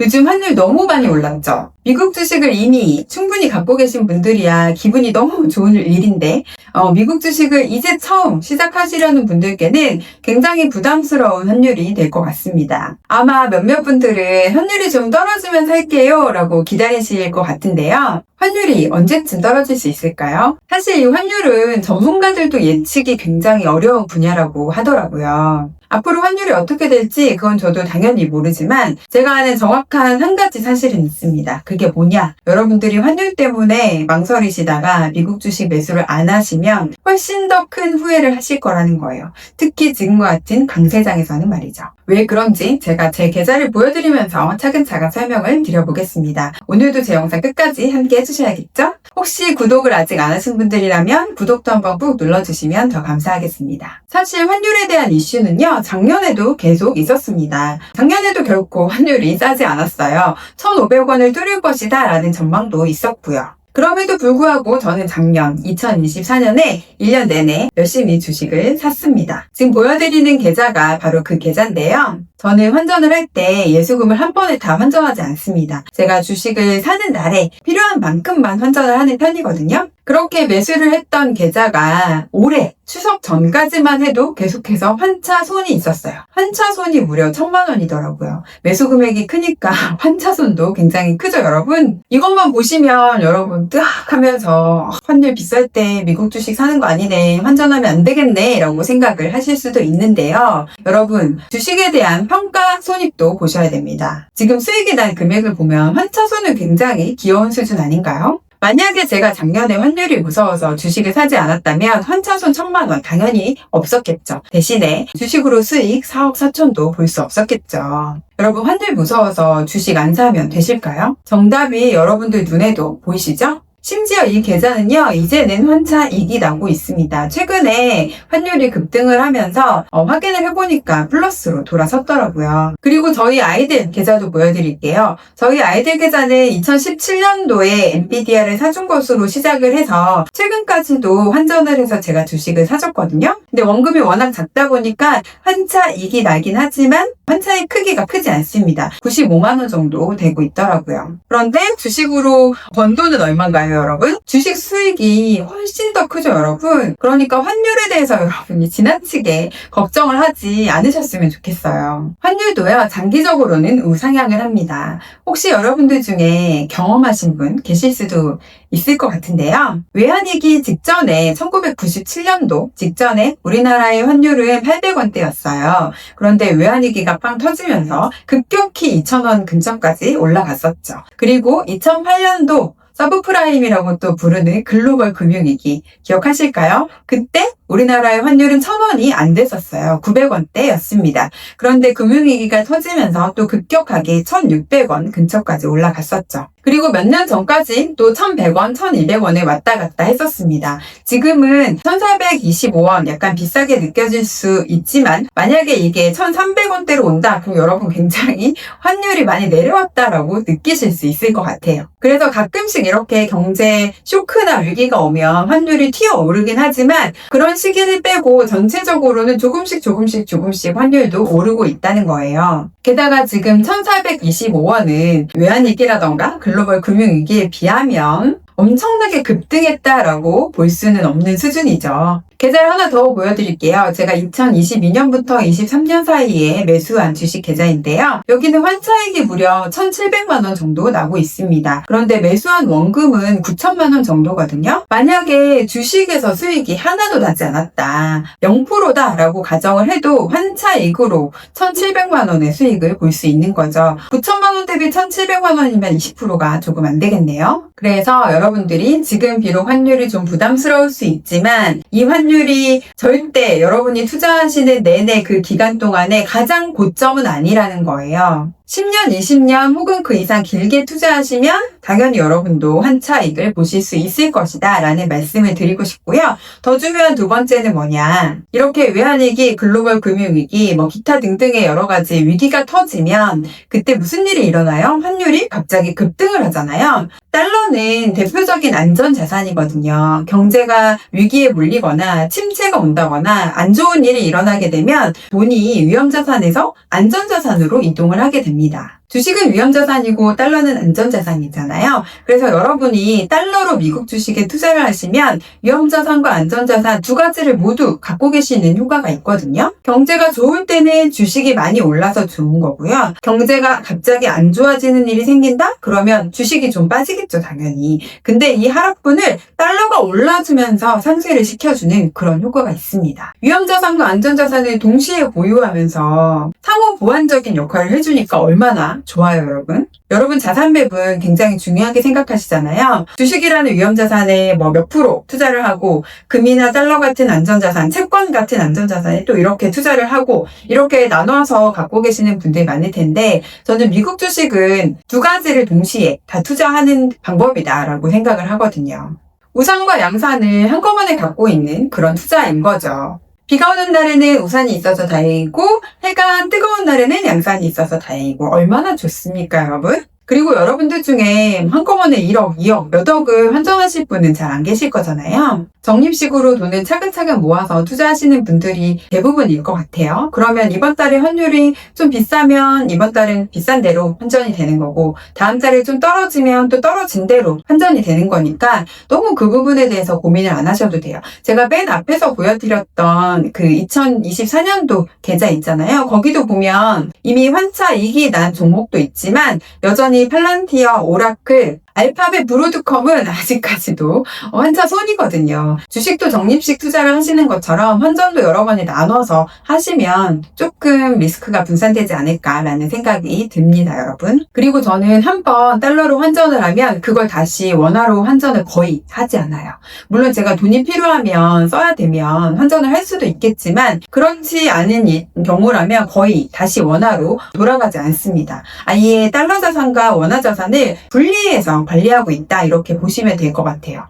요즘 환율 너무 많이 올랐죠? 미국 주식을 이미 충분히 갖고 계신 분들이야 기분이 너무 좋은 일인데, 어, 미국 주식을 이제 처음 시작하시려는 분들께는 굉장히 부담스러운 환율이 될 것 같습니다. 아마 몇몇 분들은 환율이 좀 떨어지면 살게요 라고 기다리실 것 같은데요. 환율이 언제쯤 떨어질 수 있을까요? 사실 이 환율은 전문가들도 예측이 굉장히 어려운 분야라고 하더라고요. 앞으로 환율이 어떻게 될지 그건 저도 당연히 모르지만 제가 아는 정확한 한 가지 사실은 있습니다. 그게 뭐냐? 여러분들이 환율 때문에 망설이시다가 미국 주식 매수를 안 하시면 훨씬 더 큰 후회를 하실 거라는 거예요. 특히 지금과 같은 강세장에서는 말이죠. 왜 그런지 제가 제 계좌를 보여드리면서 차근차근 설명을 드려보겠습니다. 오늘도 제 영상 끝까지 함께 해주셔야겠죠? 혹시 구독을 아직 안 하신 분들이라면 구독도 한번 꾹 눌러주시면 더 감사하겠습니다. 사실 환율에 대한 이슈는요, 작년에도 계속 있었습니다. 작년에도 결코 환율이 싸지 않았어요. 1,500원을 뚫을 것이다 라는 전망도 있었고요. 그럼에도 불구하고 저는 작년 2024년에 1년 내내 열심히 주식을 샀습니다. 지금 보여드리는 계좌가 바로 그 계좌인데요. 저는 환전을 할 때 예수금을 한 번에 다 환전하지 않습니다. 제가 주식을 사는 날에 필요한 만큼만 환전을 하는 편이거든요. 그렇게 매수를 했던 계좌가 올해 추석 전까지만 해도 계속해서 환차손이 있었어요. 환차손이 무려 천만 원이더라고요. 매수 금액이 크니까 환차손도 굉장히 크죠, 여러분? 이것만 보시면 여러분 뜨악 하면서 환율 비쌀 때 미국 주식 사는 거 아니네. 환전하면 안 되겠네. 라고 생각을 하실 수도 있는데요. 여러분, 주식에 대한 평가 손익도 보셔야 됩니다. 지금 수익이 난 금액을 보면 환차손은 굉장히 귀여운 수준 아닌가요? 만약에 제가 작년에 환율이 무서워서 주식을 사지 않았다면 환차손 천만 원 당연히 없었겠죠. 대신에 주식으로 수익 4억 4천도 볼 수 없었겠죠. 여러분 환율 무서워서 주식 안 사면 되실까요? 정답이 여러분들 눈에도 보이시죠? 심지어 이 계좌는요, 이제는 환차익이 나고 있습니다. 최근에 환율이 급등을 하면서 어, 확인을 해보니까 플러스로 돌아섰더라고요. 그리고 저희 아이들 계좌도 보여드릴게요. 저희 아이들 계좌는 2017년도에 엔비디아를 사준 것으로 시작을 해서 최근까지도 환전을 해서 제가 주식을 사줬거든요. 근데 원금이 워낙 작다 보니까 환차익이 나긴 하지만 환차의 크기가 크지 않습니다. 95만원 정도 되고 있더라고요. 그런데 주식으로 번 돈은 얼마인가요, 여러분? 주식 수익이 훨씬 더 크죠, 여러분? 그러니까 환율에 대해서 여러분이 지나치게 걱정을 하지 않으셨으면 좋겠어요. 환율도요, 장기적으로는 우상향을 합니다. 혹시 여러분들 중에 경험하신 분 계실 수도 있을 것 같은데요. 외환위기 직전에 1997년도 직전에 우리나라의 환율은 800원대였어요. 그런데 외환위기가 빵 터지면서 급격히 2,000원 근처까지 올라갔었죠. 그리고 2008년도 서브프라임이라고 또 부르는 글로벌 금융위기 기억하실까요? 그때 우리나라의 환율은 1000원이 안 됐었어요. 900원대였습니다. 그런데 금융위기가 터지면서 또 급격하게 1600원 근처까지 올라갔었죠. 그리고 몇 년 전까지 또 1100원, 1200원에 왔다 갔다 했었습니다. 지금은 1425원 약간 비싸게 느껴질 수 있지만 만약에 이게 1300원대로 온다 그럼 여러분 굉장히 환율이 많이 내려왔다라고 느끼실 수 있을 것 같아요. 그래서 가끔씩 이렇게 경제 쇼크나 위기가 오면 환율이 튀어 오르긴 하지만 그런 시기를 빼고 전체적으로는 조금씩 조금씩 조금씩 환율도 오르고 있다는 거예요. 게다가 지금 1425원은 외환위기라던가 글로벌 금융위기에 비하면 엄청나게 급등했다라고 볼 수는 없는 수준이죠. 계좌를 하나 더 보여드릴게요. 제가 2022년부터 23년 사이에 매수한 주식 계좌인데요. 여기는 환차익이 무려 1,700만원 정도 나고 있습니다. 그런데 매수한 원금은 9천만원 정도거든요. 만약에 주식에서 수익이 하나도 나지 않았다. 0%다 라고 가정을 해도 환차익으로 1,700만원의 수익을 볼 수 있는 거죠. 9천만원 대비 1,700만원이면 20%가 조금 안 되겠네요. 그래서 여러분들이 지금 비록 환율이 좀 부담스러울 수 있지만 이 환율 이 절대 여러분이 투자하시는 내내 그 기간 동안에 가장 고점은 아니라는 거예요. 10년, 20년 혹은 그 이상 길게 투자하시면 당연히 여러분도 한 차익을 보실 수 있을 것이다 라는 말씀을 드리고 싶고요. 더 중요한 두 번째는 뭐냐. 이렇게 외환위기, 글로벌 금융위기, 뭐 기타 등등의 여러 가지 위기가 터지면 그때 무슨 일이 일어나요? 환율이 갑자기 급등을 하잖아요. 달러는 대표적인 안전 자산이거든요. 경제가 위기에 몰리거나 침체가 온다거나 안 좋은 일이 일어나게 되면 돈이 위험 자산에서 안전 자산으로 이동을 하게 됩니다. 됩니다. 주식은 위험자산이고 달러는 안전자산이잖아요. 그래서 여러분이 달러로 미국 주식에 투자를 하시면 위험자산과 안전자산 두 가지를 모두 갖고 계시는 효과가 있거든요. 경제가 좋을 때는 주식이 많이 올라서 좋은 거고요. 경제가 갑자기 안 좋아지는 일이 생긴다? 그러면 주식이 좀 빠지겠죠, 당연히. 근데 이 하락분을 달러가 올라주면서 상쇄를 시켜주는 그런 효과가 있습니다. 위험자산과 안전자산을 동시에 보유하면서 상호 보완적인 역할을 해주니까 얼마나 좋아요, 여러분. 여러분 자산 배분 굉장히 중요하게 생각하시잖아요. 주식이라는 위험 자산에 뭐 몇 프로 투자를 하고 금이나 달러 같은 안전 자산, 채권 같은 안전 자산에 또 이렇게 투자를 하고 이렇게 나눠서 갖고 계시는 분들이 많을 텐데 저는 미국 주식은 두 가지를 동시에 다 투자하는 방법이다라고 생각을 하거든요. 우산과 양산을 한꺼번에 갖고 있는 그런 투자인 거죠. 비가 오는 날에는 우산이 있어서 다행이고 해가 뜨거운 날에는 양산이 있어서 다행이고 얼마나 좋습니까 여러분? 그리고 여러분들 중에 한꺼번에 1억, 2억, 몇 억을 환전하실 분은 잘 안 계실 거잖아요. 적립식으로 돈을 차근차근 모아서 투자하시는 분들이 대부분일 것 같아요. 그러면 이번 달에 환율이 좀 비싸면 이번 달은 비싼 대로 환전이 되는 거고 다음 달에 좀 떨어지면 또 떨어진 대로 환전이 되는 거니까 너무 그 부분에 대해서 고민을 안 하셔도 돼요. 제가 맨 앞에서 보여드렸던 그 2024년도 계좌 있잖아요. 거기도 보면 이미 환차 이익이 난 종목도 있지만 여전히 팔란티어, 오라클, 알파벳 브로드컴은 아직까지도 환차 손이거든요. 주식도 적립식 투자를 하시는 것처럼 환전도 여러 번에 나눠서 하시면 조금 리스크가 분산되지 않을까라는 생각이 듭니다, 여러분. 그리고 저는 한 번 달러로 환전을 하면 그걸 다시 원화로 환전을 거의 하지 않아요. 물론 제가 돈이 필요하면 써야 되면 환전을 할 수도 있겠지만 그렇지 않은 이- 경우라면 거의 다시 원화로 돌아가지 않습니다. 아예 달러 자산과 원화 자산을 분리해서 관리하고 있다 이렇게 보시면 될 것 같아요.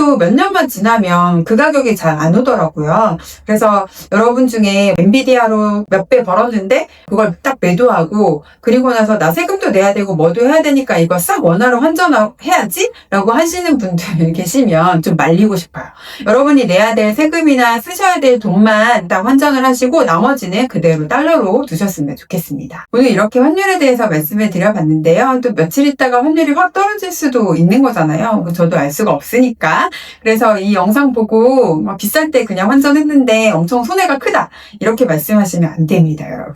환율도 몇 년만 지나면 그 가격이 잘 안 오더라고요. 그래서 여러분 중에 엔비디아로 몇 배 벌었는데 그걸 딱 매도하고 그리고 나서 나 세금도 내야 되고 뭐도 해야 되니까 이거 싹 원화로 환전해야지? 라고 하시는 분들 계시면 좀 말리고 싶어요. 여러분이 내야 될 세금이나 쓰셔야 될 돈만 딱 환전을 하시고 나머지는 그대로 달러로 두셨으면 좋겠습니다. 오늘 이렇게 환율에 대해서 말씀을 드려봤는데요. 또 며칠 있다가 환율이 확 떨어질 수도 있는 거잖아요. 저도 알 수가 없으니까. 그래서 이 영상 보고 막 비쌀 때 그냥 환전했는데 엄청 손해가 크다. 이렇게 말씀하시면 안 됩니다, 여러분.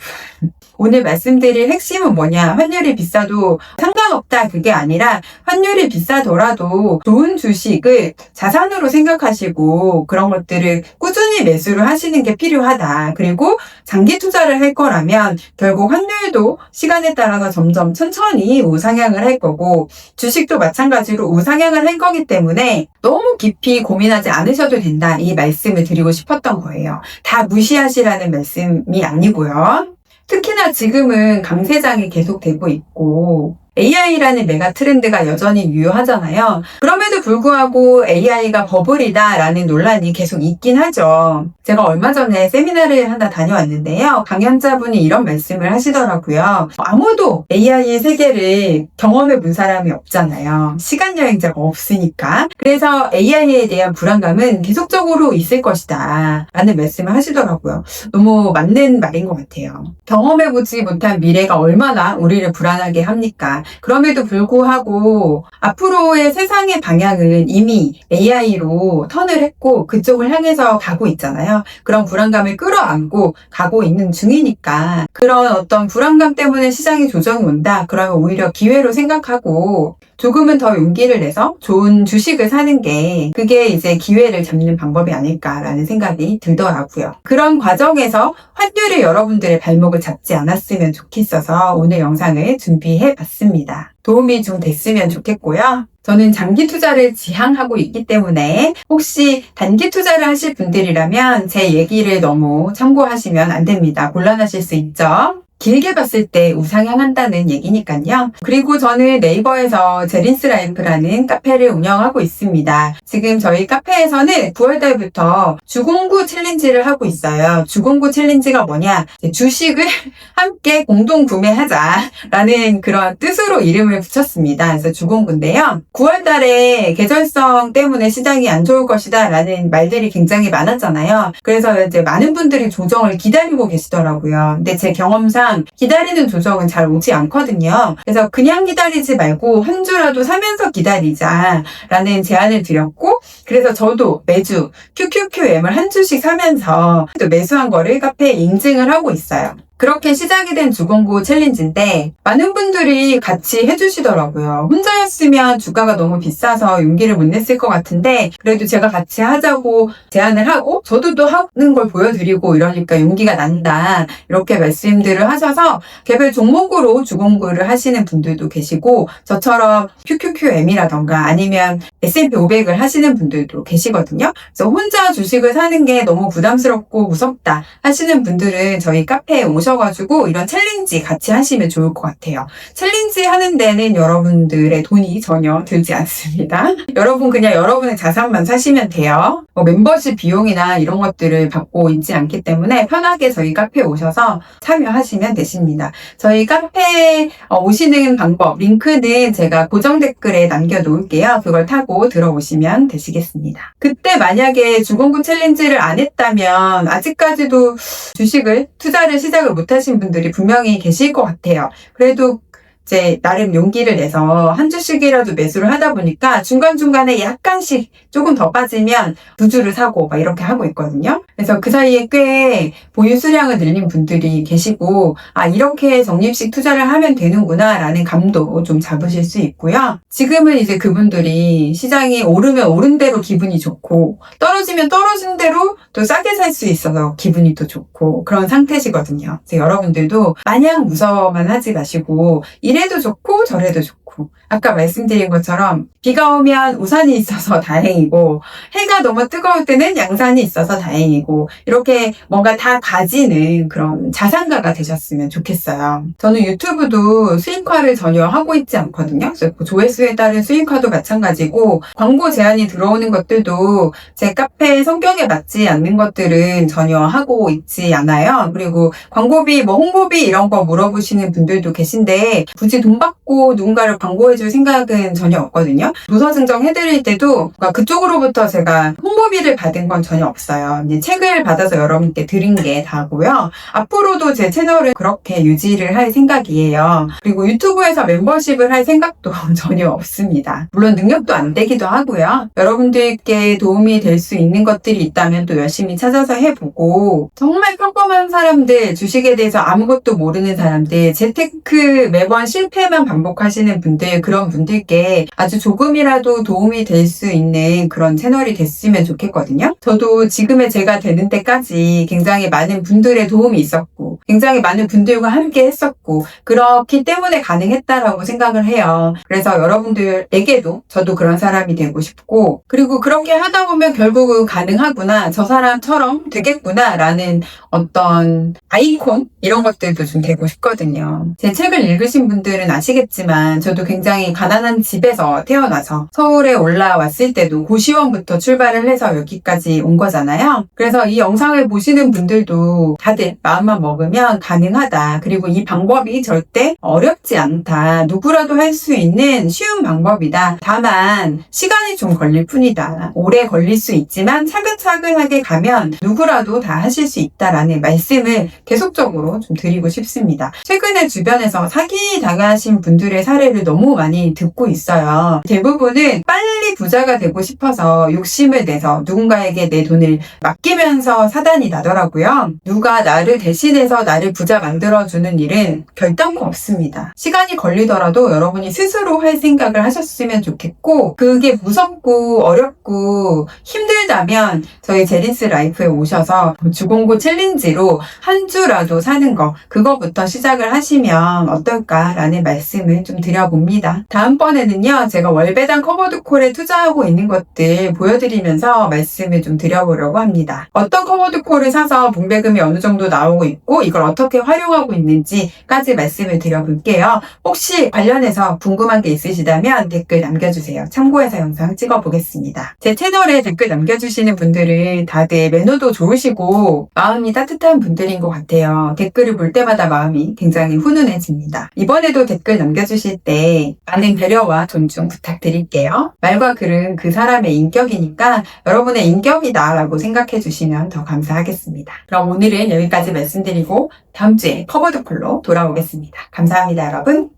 오늘 말씀드릴 핵심은 뭐냐? 환율이 비싸도 상관없다. 그게 아니라 환율이 비싸더라도 좋은 주식을 자산으로 생각하시고 그런 것들을 꾸준히 매수를 하시는 게 필요하다. 그리고 장기 투자를 할 거라면 결국 환율도 시간에 따라서 점점 천천히 우상향을 할 거고 주식도 마찬가지로 우상향을 할 거기 때문에 너무 깊이 고민하지 않으셔도 된다. 이 말씀을 드리고 싶었던 거예요. 다 무시하시라는 말씀이 아니고요. 특히나 지금은 강세장이 계속되고 있고 AI라는 메가 트렌드가 여전히 유효하잖아요. 그럼에도 불구하고 AI가 버블이다라는 논란이 계속 있긴 하죠. 제가 얼마 전에 세미나를 하나 다녀왔는데요. 강연자분이 이런 말씀을 하시더라고요. 아무도 AI의 세계를 경험해 본 사람이 없잖아요. 시간 여행자가 없으니까. 그래서 AI에 대한 불안감은 계속적으로 있을 것이다. 라는 말씀을 하시더라고요. 너무 맞는 말인 것 같아요. 경험해 보지 못한 미래가 얼마나 우리를 불안하게 합니까? 그럼에도 불구하고 앞으로의 세상의 방향은 이미 AI로 턴을 했고 그쪽을 향해서 가고 있잖아요. 그런 불안감을 끌어안고 가고 있는 중이니까 그런 어떤 불안감 때문에 시장이 조정이 온다. 그러면 오히려 기회로 생각하고 조금은 더 용기를 내서 좋은 주식을 사는 게 그게 이제 기회를 잡는 방법이 아닐까라는 생각이 들더라고요. 그런 과정에서 환율이 여러분들의 발목을 잡지 않았으면 좋겠어서 오늘 영상을 준비해 봤습니다. 도움이 좀 됐으면 좋겠고요. 저는 장기 투자를 지향하고 있기 때문에 혹시 단기 투자를 하실 분들이라면 제 얘기를 너무 참고하시면 안 됩니다. 곤란하실 수 있죠. 길게 봤을 때 우상향한다는 얘기니까요. 그리고 저는 네이버에서 제린스 라이프라는 카페를 운영하고 있습니다. 지금 저희 카페에서는 9월달부터 주공구 챌린지를 하고 있어요. 주공구 챌린지가 뭐냐? 주식을 함께 공동 구매하자라는 그런 뜻으로 이름을 붙였습니다. 그래서 주공구인데요. 9월달에 계절성 때문에 시장이 안 좋을 것이다라는 말들이 굉장히 많았잖아요. 그래서 이제 많은 분들이 조정을 기다리고 계시더라고요. 근데 제 경험상 보니까 기다리는 조정은 잘 오지 않거든요. 그래서 그냥 기다리지 말고 한 주라도 사면서 기다리자라는 제안을 드렸고 그래서 저도 매주 QQQM을 한 주씩 사면서 또 매수한 거를 카페에 인증을 하고 있어요. 그렇게 시작이 된 주공고 챌린지인데 많은 분들이 같이 해주시더라고요. 혼자였으면 주가가 너무 비싸서 용기를 못 냈을 것 같은데 그래도 제가 같이 하자고 제안을 하고 저도 또 하는 걸 보여드리고 이러니까 용기가 난다 이렇게 말씀들을 하셔서 개별 종목으로 주공고를 하시는 분들도 계시고 저처럼 QQQM이라던가 아니면 S&P 500을 하시는 분들도 계시거든요. 그래서 혼자 주식을 사는 게 너무 부담스럽고 무섭다 하시는 분들은 저희 카페에 오 셔가지고 이런 챌린지 같이 하시면 좋을 것 같아요. 챌린지 하는 데는 여러분들의 돈이 전혀 들지 않습니다. 여러분 그냥 여러분의 자산만 사시면 돼요. 뭐 멤버십 비용이나 이런 것들을 받고 있지 않기 때문에 편하게 저희 카페에 오셔서 참여하시면 되십니다. 저희 카페에 어, 오시는 방법 링크는 제가 고정 댓글에 남겨놓을게요. 그걸 타고 들어오시면 되시겠습니다. 그때 만약에 주공구 챌린지를 안 했다면 아직까지도 주식을 투자를 시작을 못 하신 분들이 분명히 계실 것 같아요. 그래도 이제 나름 용기를 내서 한 주씩이라도 매수를 하다 보니까 중간중간에 약간씩 조금 더 빠지면 두 주를 사고 막 이렇게 하고 있거든요. 그래서 그 사이에 꽤 보유 수량을 늘린 분들이 계시고 아 이렇게 적립식 투자를 하면 되는구나 라는 감도 좀 잡으실 수 있고요. 지금은 이제 그분들이 시장이 오르면 오른 대로 기분이 좋고 떨어지면 떨어진 대로 또 싸게 살 수 있어서 기분이 또 좋고 그런 상태시거든요. 그래서 여러분들도 마냥 무서워만 하지 마시고 이 래도 좋고 저래도 좋고 아까 말씀드린 것처럼 비가 오면 우산이 있어서 다행이고 해가 너무 뜨거울 때는 양산이 있어서 다행이고 이렇게 뭔가 다 가지는 그런 자산가가 되셨으면 좋겠어요. 저는 유튜브도 수익화를 전혀 하고 있지 않거든요. 뭐 조회수에 따른 수익화도 마찬가지고 광고 제안이 들어오는 것들도 제 카페 성격에 맞지 않는 것들은 전혀 하고 있지 않아요. 그리고 광고비, 뭐 홍보비 이런 거 물어보시는 분들도 계신데 굳이 돈 받고 누군가를 광고해줄 생각은 전혀 없거든요. 도서 증정 해드릴 때도 뭔가 그쪽으로부터 제가 홍보비를 받은 건 전혀 없어요. 책을 받아서 여러분께 드린 게 다고요. 앞으로도 제 채널을 그렇게 유지를 할 생각이에요. 그리고 유튜브에서 멤버십을 할 생각도 전혀 없습니다. 물론 능력도 안 되기도 하고요. 여러분들께 도움이 될 수 있는 것들이 있다면 또 열심히 찾아서 해보고 정말 평범한 사람들, 주식에 대해서 아무것도 모르는 사람들, 재테크 매번 실패만 반복하시는 분들, 그런 분들께 아주 조금이라도 도움이 될 수 있는 그런 채널이 됐으면 좋겠거든요. 저도 지금의 제가 되는 때까지 굉장히 많은 분들의 도움이 있었고, 굉장히 많은 분들과 함께 했었고, 그렇기 때문에 가능했다라고 생각을 해요. 그래서 여러분들에게도 저도 그런 사람이 되고 싶고, 그리고 그렇게 하다 보면 결국은 가능하구나, 저 사람처럼 되겠구나, 라는 어떤 아이콘? 이런 것들도 좀 되고 싶거든요. 제 책을 읽으신 분들은 아시겠지만, 저도 굉장히 가난한 집에서 태어나서 서울에 올라왔을 때도 고시원부터 출발을 해서 여기까지 온 거잖아요. 그래서 이 영상을 보시는 분들도 다들 마음만 먹으면 가능하다. 그리고 이 방법이 절대 어렵지 않다. 누구라도 할 수 있는 쉬운 방법이다. 다만 시간이 좀 걸릴 뿐이다. 오래 걸릴 수 있지만 차근차근하게 가면 누구라도 다 하실 수 있다라는 말씀을 계속적으로 좀 드리고 싶습니다. 최근에 주변에서 사기 당하신 분들의 사례를 너무 많이 듣고 있어요. 대부분은 빨리 부자가 되고 싶어서 욕심을 내서 누군가에게 내 돈을 맡기면서 사단이 나더라고요. 누가 나를 대신해서 나를 부자 만들어주는 일은 결단코 없습니다. 시간이 걸리더라도 여러분이 스스로 할 생각을 하셨으면 좋겠고, 그게 무섭고 어렵고 힘들다면 저희 제리스 라이프에 오셔서 주공고 챌린지로 한 주라도 사는 거, 그거부터 시작을 하시면 어떨까라는 말씀을 좀 드려 봅니다. 다음번에는요, 제가 월배당 커버드콜에 투자하고 있는 것들 보여드리면서 말씀을 좀 드려보려고 합니다. 어떤 커버드콜을 사서 분배금이 어느 정도 나오고 있고, 이걸 어떻게 활용하고 있는지까지 말씀을 드려볼게요. 혹시 관련해서 궁금한 게 있으시다면 댓글 남겨주세요. 참고해서 영상 찍어보겠습니다. 제 채널에 댓글 남겨주시는 분들은 다들 매너도 좋으시고 마음이 따뜻한 분들인 것 같아요. 댓글을 볼 때마다 마음이 굉장히 훈훈해집니다. 이번에도 댓글 남겨주실 때때 많은 배려와 존중 부탁드릴게요. 말과 글은 그 사람의 인격이니까 여러분의 인격이다라고 생각해 주시면 더 감사하겠습니다. 그럼 오늘은 여기까지 말씀드리고 다음 주에 커버드 콜로 돌아오겠습니다. 감사합니다, 여러분.